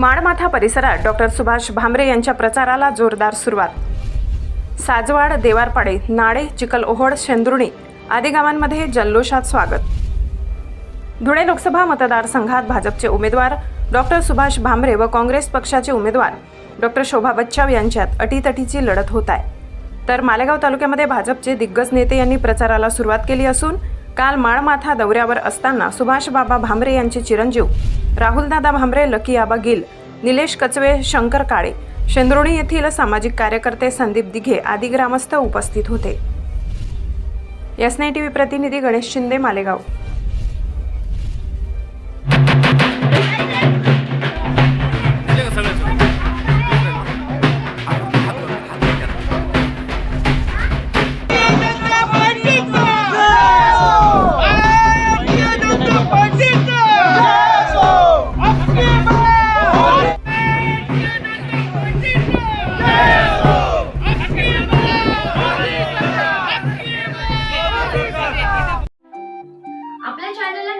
माळमाथा परिसरात डॉक्टर सुभाष भामरे यांच्या प्रचाराला जोरदार सुरुवात. साजवाड देवारपाडे नाडे चिखलओहोळ शेंदुर्णी आदी गावांमध्ये जल्लोषात स्वागत. धुळे लोकसभा मतदारसंघात भाजपचे उमेदवार डॉक्टर सुभाष भामरे व काँग्रेस पक्षाचे उमेदवार डॉक्टर शोभा बच्चाव यांच्यात अटीतटीची लढत होत आहे. तर मालेगाव तालुक्यामध्ये भाजपचे दिग्गज नेते यांनी प्रचाराला सुरुवात केली असून काल माळमाथा दौऱ्यावर असताना सुभाष बाबा भामरे यांचे चिरंजीव राहुलदादा भांबरे लकी आबा गिल निलेश कचवे शंकर काळे शेंद्रोणी येथील सामाजिक कार्यकर्ते संदीप दिघे आदी ग्रामस्थ उपस्थित होते. यसने टी व्ही प्रतिनिधी गणेश शिंदे मालेगाव.